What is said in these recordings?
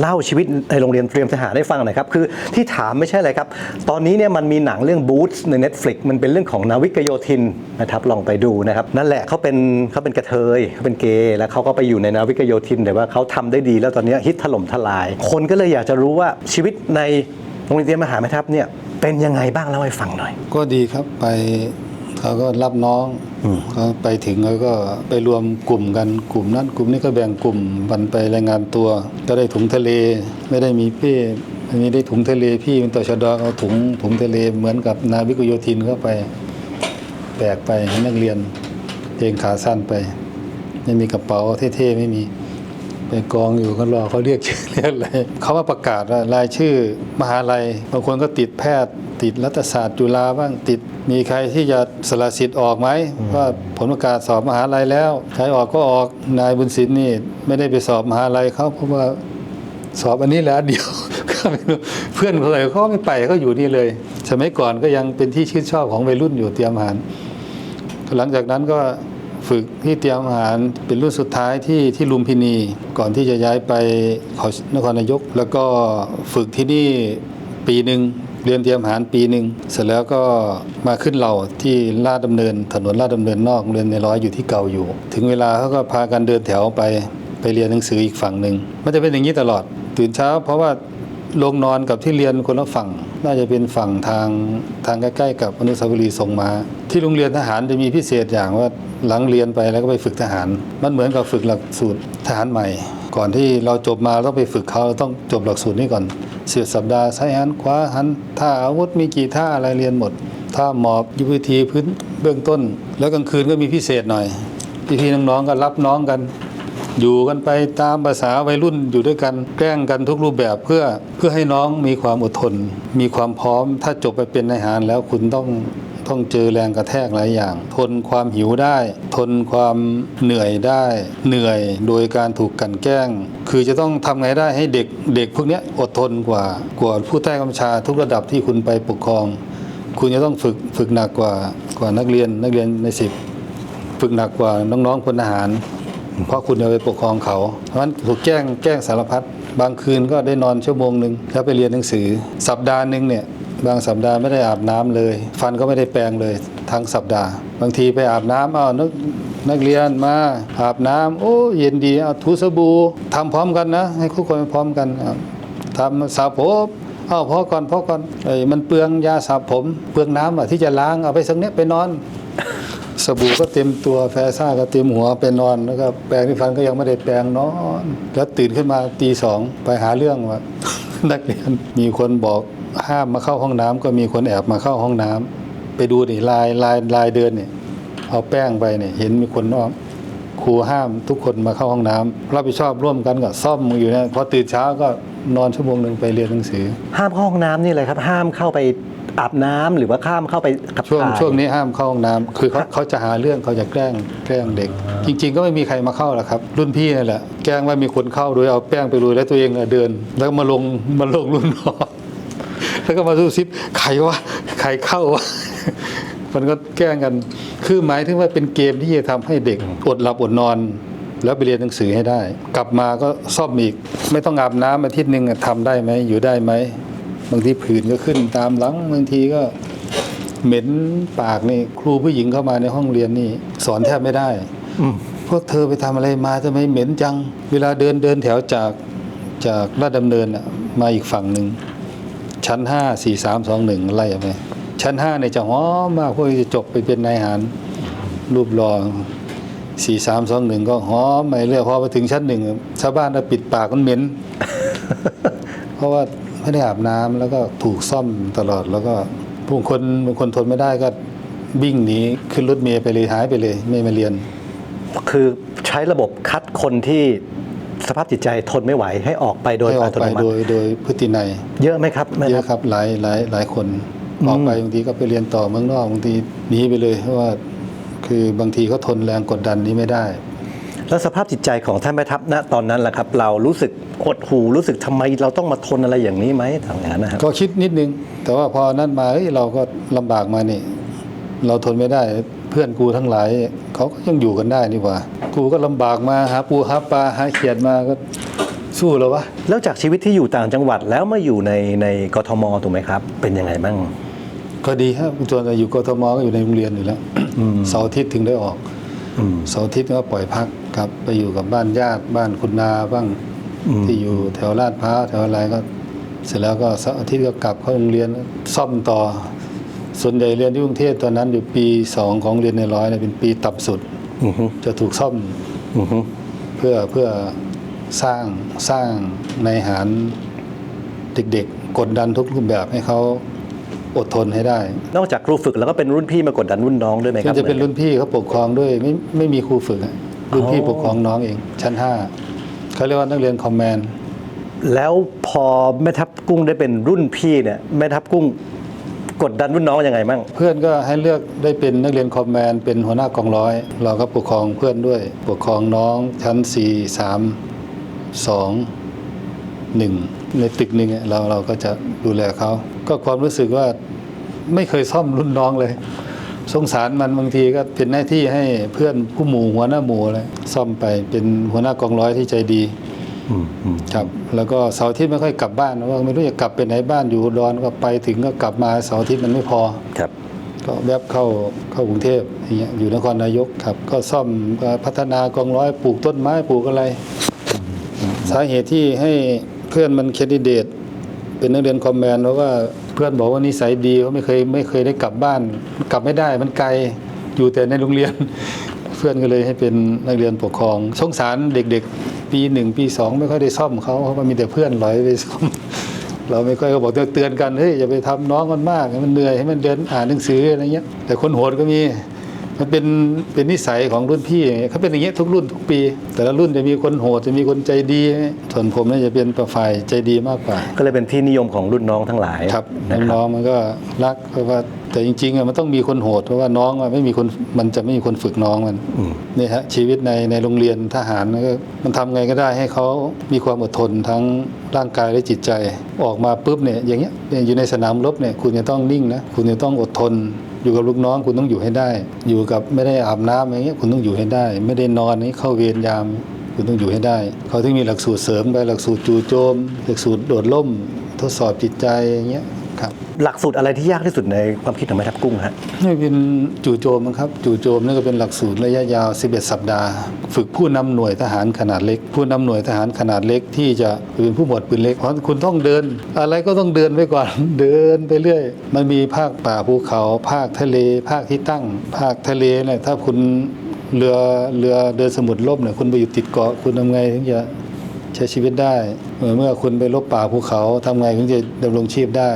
เล่าชีวิตในโรงเรียนเตรียมทหารให้ฟังหน่อยครับ คือที่ถามไม่ใช่อะไรครับ ตอนนี้เนี่ยมันมีหนังเรื่องบูธใน Netflix มันเป็นเรื่องของนาวิกโยธินนะครับลองไปดูนะครับ นั่นแหละเขาเป็นเขาเป็นกระเทยเขาเป็นเกย์แล้วเขาก็ไปอยู่ในนาวิกโยธินแต่ว่าเขาทำได้ดี แล้วตอนนี้ฮิตถล่มทลาย คนก็เลยอยากจะรู้ว่าชีวิตในโรงเรียนเตรียมทหารแม่ทัพเนี่ยเป็นยังไงบ้างเล่าให้ฟังหน่อย ก็ดีครับไป เขาก็รับน้องเขาไปถึงแล้วก็ไปรวมกลุ่มกันกลุ่มนั้นกลุ่มนี้ก็แบ่งกลุ่มมันไปรายงานตัว ก็ได้ถุงทะเลไม่ได้มีเป้อันนี้ได้ถุงทะเลพี่เป็นต่อชดเอาถุงถุงทะเลเหมือนกับนาวิกโยธินเข้าไปแบกไปให้นักเรียนเกงขาสั้นไปไม่มีกระเป๋าเท่ๆไม่มี ไปกองอยู่ก็รอเขาเรียกชื่อเรียกอะไรเขาว่าประกาศว่ารายชื่อมหาลัยบางคนก็ติดแพทย์ ติดรัฐศาสตร์จุฬาบ้างติด มีใครที่จะสละสิทธิ์ออกไหมว่าผลประกาศสอบมหาลัยแล้วใครออกก็ออกนายบุญศิลป์นี่ ไม่ได้ไปสอบมหาลัยเขาเพราะว่าสอบอันนี้แหละอันเดียวก็ไม่รู้เพื่อนเขาเลยเขาไม่ไปเขาอยู่นี่เลย สมัยก่อนก็ยังเป็นที่ชื่นชอบของวัยรุ่นอยู่เตรียมอาหารหลังจากนั้นก็ ฝึกที่เตรียมอาหารเป็นรุ่นสุดท้ายที่ที่ลุมพินี ก่อนที่จะย้ายไปขานครนายก แล้วก็ฝึกที่นี่ปีหนึ่งเรียนเตรียมอาหารปีหนึ่งเสร็จแล้วก็มาขึ้นเหล่าที่ลาดดำเนิน ถนนลาดดำเนินนอกเรียนในร้อยอยู่ที่เก่าอยู่ ถึงเวลาเขาก็พากันเดินแถวไปไปเรียนหนังสืออีกฝั่งหนึ่งมันจะเป็นอย่างนี้ตลอด ตื่นเช้า เพราะว่าลงนอนกับที่เรียนคนละฝั่ง น่าจะเป็นฝั่งทางทางใกล้ๆกับอนุสาวรีย์ทรงมาที่โรงเรียนทหารจะมีพิเศษอย่างว่าหลังเรียนไปแล้วก็ไปฝึกทหาร มันเหมือนกับฝึกหลักสูตรทหารใหม่ ก่อนที่เราจบมาต้องไปฝึกเขาเราต้องจบหลักสูตรนี้ก่อนเสียสัปดาห์ใช้หันขวาหันท่าอาวุธมีกี่ท่าอะไรเรียนหมดท่าหมอบยุทธวิธีพื้นเบื้องต้น แล้วกลางคืนก็มีพิเศษหน่อยพี่ๆน้องๆก็รับน้องกัน อยู่กันไปตามภาษาวัยรุ่นอยู่ด้วยกันแกล้งกันทุกรูปแบบเพื่อเพื่อให้น้องมีความอดทน มีความพร้อม ถ้าจบไปเป็นนายทหารแล้วคุณต้องต้องเจอแรงกระแทกหลายอย่าง ทนความหิวได้ ทนความเหนื่อยได้ เหนื่อยโดยการถูกกันแกล้ง คือจะต้องทำไงได้ให้เด็กเด็กพวกนี้อดทนกว่ากว่าผู้ใต้กำชาทุกระดับที่คุณไปปกครอง คุณจะต้องฝึกฝึกหนักกว่ากว่านักเรียนนักเรียนในสิบฝึกหนักกว่าน้องๆพลทหาร เพราะคุณจะไปปกครองเขา เพราะฉะนั้นถูกแจ้งแจ้งสารพัดบางคืนก็ได้นอนชั่วโมงหนึ่งแล้วไปเรียนหนังสือ สัปดาห์หนึ่งเนี่ยบางสัปดาห์ไม่ได้อาบน้ำเลย ฟันก็ไม่ได้แปรงเลยทั้งสัปดาห์ บางทีไปอาบน้ำเอานักนักเรียนมาอาบน้ำโอ้เย็นดีเอาถูสบู่ทำพร้อมกันนะ ให้ทุกคนพร้อมกันทำสระผมเอาพอก่อนพอก่อนไอ้ยมันเปลืองยาสระผม เปลืองน้ำอะที่จะล้างเอาไปสักเนี้ยไปนอน สบู่ก็เต็มตัวแฟซ่าก็เต็มหัวไปนอนแล้วก็แปรงที่ฟันก็ยังไม่ได้แปรงนอน แล้วตื่นขึ้นมาตีสองไปหาเรื่องว่า นักเรียนมีคนบอกห้ามมาเข้าห้องน้ำก็มีคนแอบมาเข้าห้องน้ำไปดูดิลายลายลายเดินเนี่ยเอาแป้งไปเนี่ยเห็นมีคนนอกครูห้ามทุกคนมาเข้าห้องน้ำรับผิดชอบร่วมกันก็ซ่อมอยู่เนี่ยพอตื่นเช้าก็นอนชั่วโมงหนึ่งไปเรียนหนังสือ ห้ามเข้าห้องน้ำนี่เลยครับ ห้ามเข้าไป อาบน้ำหรือว่าข้ามเข้าไปขับช่วงถ่ายช่วงนี้ห้ามเข้าห้องน้ำคือเขาเขาจะหาเรื่องเขาจะแกล้งแกล้งเด็ก จริง ๆ ก็ไม่มีใครมาเข้าหรอกครับ รุ่นพี่นั่นแหละแกล้งว่ามีคนเข้าโดยเอาแป้งไปโรยแล้วตัวเองอะเดิน แล้วก็มาลงมาลงรุ่นน้องแล้วก็มาสู้ซิปใครวะใครเข้าวะมันก็แกล้งกัน คือหมายถึงว่าเป็นเกมที่จะทำให้เด็กอดหลับอดนอน แล้วไปเรียนหนังสือให้ได้ กลับมาก็ซ่อมอีก ไม่ต้องอาบน้ำอาทิตย์หนึ่งอะทำได้ไหมอยู่ได้ไหม บางทีผื่นก็ขึ้นตามหลังบางทีก็เหม็นปากนี่ครูผู้หญิงเข้ามาในห้องเรียนนี่สอนแทบไม่ได้อืมพวกเธอไปทำอะไรมาทำไมเหม็นจัง เวลาเดินเดินแถวจากจากลาดดำเนินน่ะมาอีกฝั่งหนึ่งชั้นห้าสี่สามสองหนึ่งไล่ไปชั้นห้าเนี่ยจะหอมมากพวกจะจบไปเป็นนายหารรูปรอสี่สามสองหนึ่งก็หอมไปเรื่อยพอไปถึงชั้นหนึ่งชาวบ้านก็ปิดปากมันเหม็น เพราะว่า ไม่ได้อาบน้ำแล้วก็ถูกซ่อมตลอดแล้วก็บางคนบางคนทนไม่ได้ก็วิ่งหนีขึ้นรถเมล์ไปเลยหายไปเลยไม่มาเรียน คือใช้ระบบคัดคนที่สภาพจิตใจทนไม่ไหวให้ออกไปโดยให้ออัอกตไปโนมัโดติยโดยพฤตินัย เยอะไหมครับแม่เยทัพอะครับหลายหลายหลายคนอืมออกไปบางทีก็ไปเรียนต่อเมืองนอกบางทีหนีไปเลยเพราะว่า คือบางทีเขาทนแรงกดดันนี้ไม่ได้ แล้วสภาพจิตใจของท่านแม่ทัพณตอนนั้นแหละครับ เรารู้สึกหดหูรู้สึกทำไมเราต้องมาทนอะไรอย่างนี้ไหมทางนั้นนะครับก็คิดนิดนึง แต่ว่าพอนั่นมาเฮ้ยเราก็ลำบากมานี่ เราทนไม่ได้เพื่อนกูทั้งหลายเขาก็ยังอยู่กันได้นี่หว่า กูก็ลำบากมาหาปูหาปลาหาเขียดมาก็สู้แล้ววะแล้วจากชีวิตที่อยู่ต่างจังหวัดแล้วมาอยู่ในในกทมถูกไหมครับ เป็นยังไงบ้างก็ดีครับส่วนใหญ่อยู่กทมก็อยู่ในโรงเรียนอยู่แล้วเสาร์อาทิตย์ถึงได้ออกอืมเสาร์อาทิตย์ก็ปล่อยพัก ครับไปอยู่กับบ้านญาติบ้านคุณนาบ้างอืม ที่อยู่แถวลาดพร้าวแถวอะไรก็ เสร็จแล้วก็เสาร์อาทิตย์ก็กลับเข้าโรงเรียนซ่อมต่อ ส่วนใหญ่เรียนที่กรุงเทพตอนนั้นอยู่ปีสองของเรียนในร้อยเนี่ยเป็นปีต่ำสุด อือฮึจะถูกซ่อมอือฮึเพื่อเพื่อสร้างสร้างในหารเด็กๆ กดดันทุกรูปแบบให้เขาอดทนให้ได้ นอกจากครูฝึกแล้วก็เป็นรุ่นพี่มากดดันรุ่นน้องด้วยไหมคมัรับนจะเป็นรุ่นพี่เขาปกครองด้วยไม่ไม่มีครูฝึกอะ รุ่นพี่อ๋อปกครองน้องเอง ชั้นห้าเขาเรียกว่านักเรียนคอมแมนแล้วพอแม่ทัพกุ้งได้เป็นรุ่นพี่เนี่ยแม่ทัพกุ้งกดดันรุ่นน้องยังไงบ้างเพื่อนก็ให้เลือกได้เป็นนักเรียนคอมแมนเป็นหัวหน้ากองร้อย เราก็ปกครองเพื่อนด้วย ปกครองน้องชั้นสี่สามสองหนึ่งในตึกหนึ่งอะเราเราก็จะดูแลเขาก็ความรู้สึกว่าไม่เคยซ่อมรุ่นน้องเลย สงสารมันบางทีก็เป็นหน้าที่ให้เพื่อนผู้หมู่หัวหน้าหมู่เลยซ่อมไปเป็นหัวหน้ากองร้อยที่ใจดีอืมอืมครับ แล้วก็เสาร์อาทิตย์ไม่ค่อยกลับบ้านว่าไม่รู้จะกลับไปไหนบ้านอยู่อุดรก็ไปถึงก็กลับมาเสาร์อาทิตย์มันไม่พอครับก็แวบเข้าเข้ากรุงเทพอย่างเงี้ยอยู่นครนายกครับ ก็ซ่อมก็พัฒนากองร้อยปลูกต้นไม้ปลูกอะไร สาเหตุที่ให้เพื่อนมันแคนดิเดตเป็นนักเรียนคอมแมนเพราะว่าเพื่อนบอกว่านิสัยดีเขาไม่เคยไม่เคยได้กลับบ้าน กลับไม่ได้มันไกลอยู่แต่ในโรงเรียน เพื่อนก็เลยให้เป็นนักเรียนปกครองสงสารเด็กๆ ปีหนึ่งปีสองไม่ค่อยได้ซ่อมเขาเพราะมันมีแต่เพื่อนลอยไปซ่อมเราไม่ค่อยก็บอกเตือนกันเฮ้ยอย่าไปทำน้องมันมากมันเหนื่อยให้มันเดินอ่านหนังสืออะไรเงี้ยแต่คนโหดก็มี มันเป็นเป็นนิสัยของรุ่นพี่เขาเป็นอย่างเงี้ยทุกรุ่นทุกปี แต่ละรุ่นจะมีคนโหดจะมีคนใจดี ส่วนผมเนี่ยจะเป็นประฝ่ายใจดีมากกว่า ก็เลยเป็นที่นิยมของรุ่นน้องทั้งหลายครับนะครัน้อบงๆมันก็รักเพราะว่า แต่จริงๆอะมันต้องมีคนโหดเพราะว่าน้องอะไม่มีคนมันจะไม่มีคนฝึกน้องมันอืมนี่ฮะชีวิตในในโรงเรียนทหารมันก็มันทำไงก็ได้ให้เขามีความอดทนทั้งร่างกายและจิตใจออกมาปุ๊บเนี่ยอย่างเงี้ยอยู่ในสนามรบเนี่ยคุณจะต้องนิ่งนะคุณจะต้องอดทนอยู่กับลูกน้องคุณต้องอยู่ให้ได้ อยู่กับไม่ได้อาบน้ำอย่างเงี้ยคุณต้องอยู่ให้ได้ ไม่ได้นอนนี่เข้าเวรยามคุณต้องอยู่ให้ได้ เขาถึงมีหลักสูตรเสริมไปหลักสูตรจู่โจม หลักสูตรโดดล่ม ทดสอบจิตใจอย่างเงี้ยครับ หลักสูตรอะไรที่ยากที่สุดในความคิดของแม่ทัพกุ้งฮะนี่เป็นจู่โจมครับจู่โจมนี่ก็เป็นหลักสูตรระยะยาว 11 สัปดาห์ ฝึกผู้นำหน่วยทหารขนาดเล็ก ผู้นำหน่วยทหารขนาดเล็กที่จะเป็นผู้หมวดปืนเล็กเพราะคุณต้องเดิน อะไรก็ต้องเดินไปก่อน เดินไปเรื่อย มันมีภาคป่าภูเขา ภาคทะเล ภาคที่ตั้ง ภาคทะเลเนี่ยถ้าคุณเรือเรือเดินสมุทรล่มเนี่ยคุณไปอยู่ติดเกาะคุณทำไงถึงจะใช้ชีวิตได้ เมื่อเมื่อคุณไปลบป่าภูเขาทำไงถึงจะดำรงชีพได้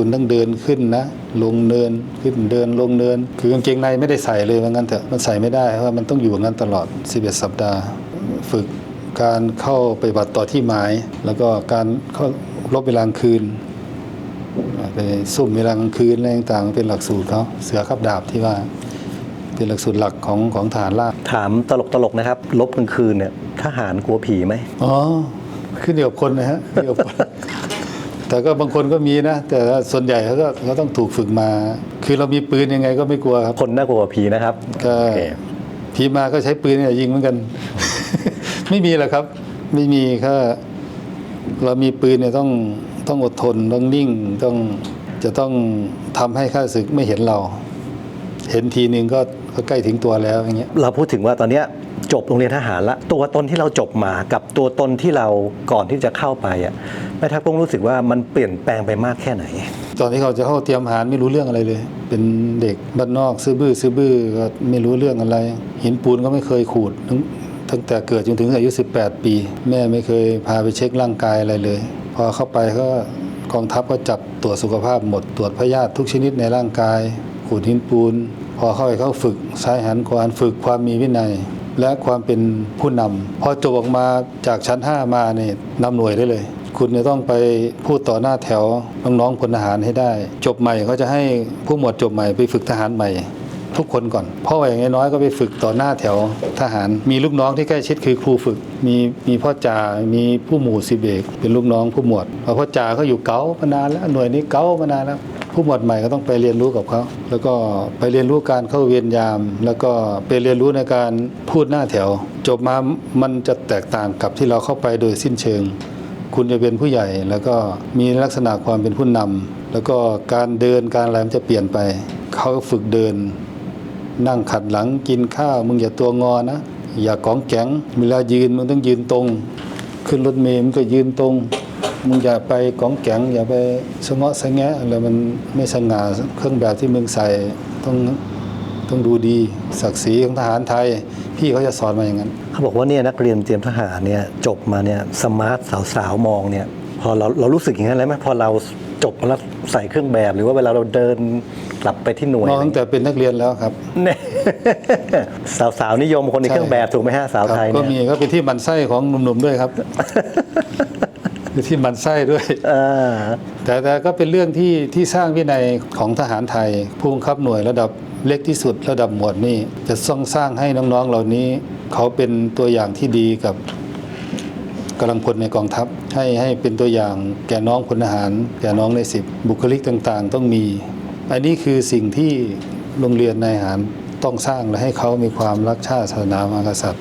คุณต้องเดินขึ้นนะ ลงเนินขึ้นเดินลงเนิน คือกางเกงในไม่ได้ใส่เลยว่างั้นเถอะมันใส่ไม่ได้เพราะว่ามันต้องอยู่อย่างนั้นตลอด 11 สัปดาห์ ฝึกการเข้าไปฏิบัติต่อที่หมาย แล้วก็การเข้ารบเวลากลางคืนไปซุ่มเวลากลางคืนอะไรต่างๆเป็นหลักสูตรเขาเสือขับดาบที่ว่า เป็นหลักสูตรหลักของของฐานราบถามตลกๆนะครับลบกลางคืนเนี่ยทหารกลัวผีไหมอ๋อขึ้นอยู่กับคนนะฮะขึ้นอยู่กับคน แต่ก็บางคนก็มีนะ แต่ส่วนใหญ่เขาก็เขาต้องถูกฝึกมา คือเรามีปืนยังไงก็ไม่กลัวครับคนน่ากลัวกว่าผีนะครับก็โอเคผีมาก็ใช้ปืนเนี่ยยิงเหมือนกัน ไม่มีหรอกครับ ไม่มีก็เรามีปืนเนี่ยต้องต้องอดทนต้องนิ่งต้องจะต้องทำให้ข้าศึกไม่เห็นเรา เห็นทีนึงก็ก็ใกล้ถึงตัวแล้วอย่างเงี้ยเราพูดถึงว่าตอนเนี้ยจบโรงเรียนทหารละตัวตนที่เราจบมากับตัวตนที่เราก่อนที่จะเข้าไปอะ แม่ทักุ้งรู้สึกว่ามันเปลี่ยนแปลงไปมากแค่ไหน ตอนที่เขาจะเข้าเตรียมอาหารไม่รู้เรื่องอะไรเลย เป็นเด็กบ้านนอกซื้อบื้อซื้อบื้อก็ไม่รู้เรื่องอะไร หินปูนก็ไม่เคยขูดตั้งตั้งแต่เกิดจนถึงอายุ 18 ปี แม่ไม่เคยพาไปเช็คร่างกายอะไรเลย พอเข้าไปก็กองทัพก็จับตรวจสุขภาพหมดตรวจพยาธิทุกชนิดในร่างกาย ขูดหินปูน พอเข้าไปเขาฝึกซ้ายหันขวานฝึกความมีวินัย และความเป็นผู้นำพอจบออกมาจากชั้น 5 มาเนี่ยนำหน่วยได้เลย คุณจะต้องไปพูดต่อหน้าแถวน้องๆพลทหารให้ได้ จบใหม่เขาจะให้ผู้หมวดจบใหม่ไปฝึกทหารใหม่ทุกคนก่อน เพราะว่าอย่างน้อยก็ไปฝึกต่อหน้าแถวทหาร มีลูกน้องที่ใกล้ชิดคือครูฝึก มีมีพ่อจ่า มีผู้หมู่สิบเอก เป็นลูกน้องผู้หมวดเพราะพ่อจ่าเขาอยู่เก๋ามานานแล้วหน่วยนี้เก๋ามานานแล้วผู้หมวดใหม่ก็ต้องไปเรียนรู้กับเขา แล้วก็ไปเรียนรู้การเข้าเวียนยาม แล้วก็ไปเรียนรู้ในการพูดหน้าแถว จบมามันจะแตกต่างกับที่เราเข้าไปโดยสิ้นเชิง คุณจะเป็นผู้ใหญ่ แล้วก็มีลักษณะความเป็นผู้นำแล้วก็การเดินการอะไรมันจะเปลี่ยนไป เขาฝึกเดิน นั่งขัดหลังกินข้าว มึงอย่าตัวงอนะ อย่ากองแก๊งเวลายืนมึงต้องยืนตรง ขึ้นรถเมล์มึงก็ยืนตรงมึงอย่าไปกองแก๊งอย่าไปสะเงาะสะแงะอะไรมันไม่สง่าเครื่องแบบที่มึงใส่ต้อง ต้องดูดีศักดิ์ศรีของทหารไทย พี่เขาจะสอนมาอย่างนั้น เขาบอกว่าเนี่ยนักเรียนเตรียมทหารเนี่ยจบมาเนี่ยสมาร์ทสาวๆมองเนี่ยพอเราเรารู้สึกอย่างนั้นเลยไหมพอเราจบมาแล้วใส่เครื่องแบบ หรือว่าเวลาเราเดินกลับไปที่หน่วยมองตั้งแต่เป็นนักเรียนแล้วครับเนี่ยสาวๆนิยมคนในเครื่องแบบถูกไหมฮะสาวครับไทยก็เนี่ยมีก็เป็นที่หมันไส้ของหนุ่มๆด้วยครับ เป็นที่หมันไส้ด้วยอ่าแต่แต่ก็เป็นเรื่องที่ที่สร้างวินัยของทหารไทยผู้บังคับหน่วยระดับเล็กที่สุดระดับหมวดนี่จะต้องสร้างให้น้องๆเหล่านี้ เขาเป็นตัวอย่างที่ดีกับกำลังพลในกองทัพให้ให้เป็นตัวอย่างแก่น้องพลทหาร แก่น้องในสิบบุคลิกต่างๆ ต้องมี อันนี้คือสิ่งที่โรงเรียนนายทหารต้องสร้างและให้เขามีความรักชาติศาสนามหากษัตริย์